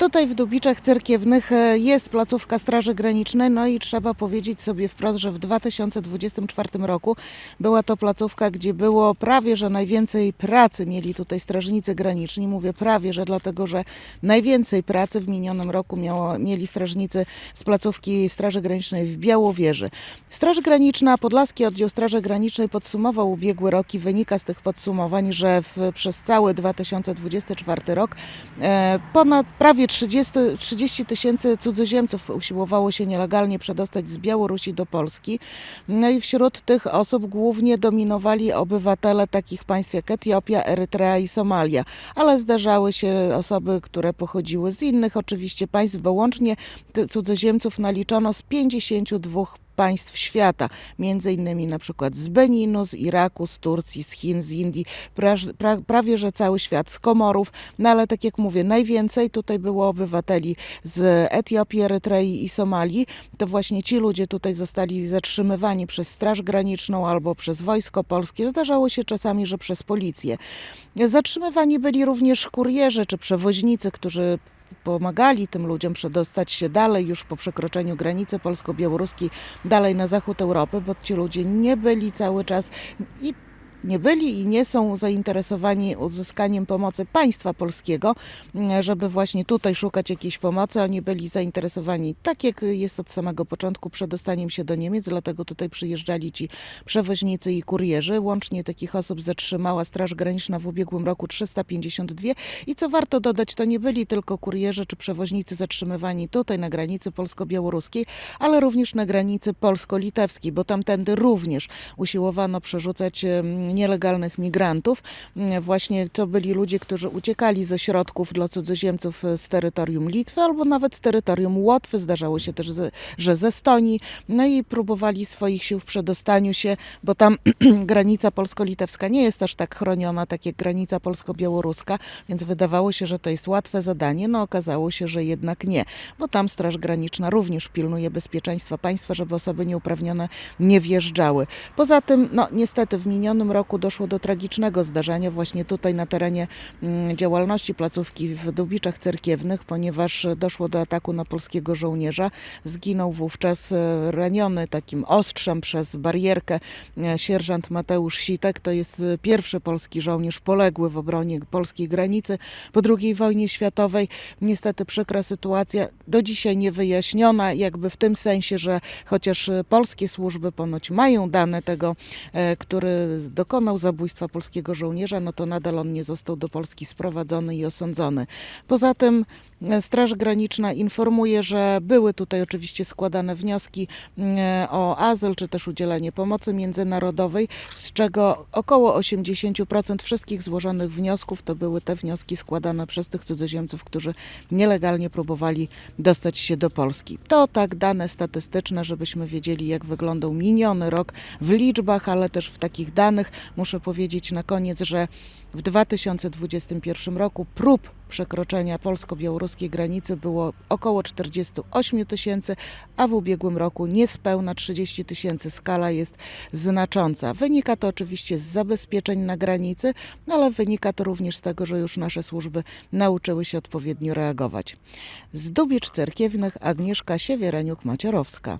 Tutaj w Dubiczach Cerkiewnych e, jest placówka Straży Granicznej, no i trzeba powiedzieć sobie wprost, że w 2024 roku była to placówka, gdzie było prawie, że najwięcej pracy mieli tutaj strażnicy graniczni. Mówię prawie, że dlatego, że najwięcej pracy w minionym roku miało, mieli strażnicy z placówki Straży Granicznej w Białowieży. Straż Graniczna, Podlaski Oddział Straży Granicznej podsumował ubiegły rok i wynika z tych podsumowań, że w, przez cały 2024 rok e, ponad prawie 30 30 tysięcy cudzoziemców usiłowało się nielegalnie przedostać z Białorusi do Polski. No i wśród tych osób głównie dominowali obywatele takich państw jak Etiopia, Erytrea i Somalia, ale zdarzały się osoby, które pochodziły z innych oczywiście państw, bo łącznie cudzoziemców naliczono z 52 państw świata, między innymi na przykład z Beninu, z Iraku, z Turcji, z Chin, z Indii, praż- pra, prawie że cały świat, z Komorów, no ale tak jak mówię, najwięcej tutaj było obywateli z Etiopii, Erytrei i Somalii, to właśnie ci ludzie tutaj zostali zatrzymywani przez Straż Graniczną albo przez Wojsko Polskie, zdarzało się czasami, że przez policję. Zatrzymywani byli również kurierzy czy przewoźnicy, którzy pomagali tym ludziom przedostać się dalej już po przekroczeniu granicy polsko-białoruskiej, dalej na zachód Europy, bo ci ludzie nie byli cały czas i nie byli i nie są zainteresowani uzyskaniem pomocy państwa polskiego, m, żeby właśnie tutaj szukać jakiejś pomocy. Oni byli zainteresowani, tak jak jest od samego początku, przedostaniem się do Niemiec, dlatego tutaj przyjeżdżali ci przewoźnicy i kurierzy. Łącznie takich osób zatrzymała Straż Graniczna w ubiegłym roku 352 i co warto dodać, to nie byli tylko kurierzy czy przewoźnicy zatrzymywani tutaj na granicy polsko-białoruskiej, ale również na granicy polsko-litewskiej, bo tamtędy również usiłowano przerzucać nielegalnych migrantów. Mm, Właśnie to byli ludzie, którzy uciekali ze środków dla cudzoziemców e, z terytorium Litwy albo nawet z terytorium Łotwy. Zdarzało się też, że ze Estonii. No i próbowali swoich sił w przedostaniu się, bo tam granica polsko-litewska nie jest aż tak chroniona, tak jak granica polsko-białoruska, więc wydawało się, że to jest łatwe zadanie. No okazało się, że jednak nie, bo tam Straż Graniczna również pilnuje bezpieczeństwa państwa, żeby osoby nieuprawnione nie wjeżdżały. Poza tym, no niestety w minionym roku doszło do tragicznego zdarzenia właśnie tutaj na terenie mm, działalności placówki w Dubiczach Cerkiewnych, ponieważ doszło do ataku na polskiego żołnierza. Zginął wówczas e, raniony takim ostrzem przez barierkę e, sierżant Mateusz Sitek. To jest e, pierwszy polski żołnierz poległy w obronie polskiej granicy po II wojnie światowej. Niestety przykra sytuacja, do dzisiaj niewyjaśniona, jakby w tym sensie, że chociaż polskie służby ponoć mają dane tego, który dokonał zabójstwa polskiego żołnierza, no to nadal on nie został do Polski sprowadzony i osądzony. Poza tym Straż Graniczna informuje, że były tutaj oczywiście składane wnioski mm, o azyl czy też udzielenie pomocy międzynarodowej, z czego około 80% wszystkich złożonych wniosków to były te wnioski składane przez tych cudzoziemców, którzy nielegalnie próbowali dostać się do Polski. To tak dane statystyczne, żebyśmy wiedzieli, jak wyglądał miniony rok w liczbach, ale też w takich danych. Muszę powiedzieć na koniec, że w 2021 roku prób przekroczenia polsko-białoruskiej granicy było około 48 tysięcy, a w ubiegłym roku niespełna 30 tysięcy. Skala jest znacząca. Wynika to oczywiście z zabezpieczeń na granicy, no ale wynika to również z tego, że już nasze służby nauczyły się odpowiednio reagować. Z Dubicz Cerkiewnych Agnieszka Siewiereniuk-Maciorowska.